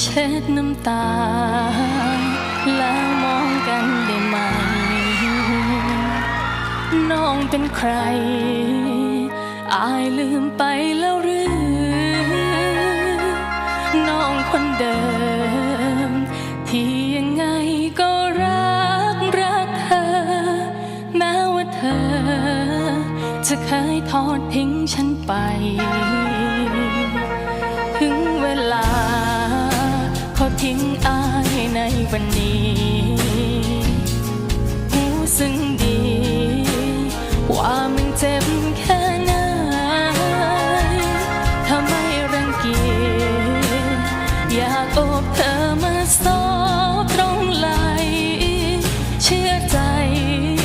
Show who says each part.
Speaker 1: เช็ดน้ำตา แล้วมองกันได้ไหม น้องเป็นใคร อายลืมไปแล้วหรือ น้องคนเดิม ที่ยังไงก็รักรักเธอ แม้ว่าเธอ จะเคยทอดทิ้งฉันไปาทิ้งอายในวันนี้หูซึ่งดี ว่ามันเจ็บแค่ไหนถ้าไม่รังเกียจอยากอบเธอมาสอน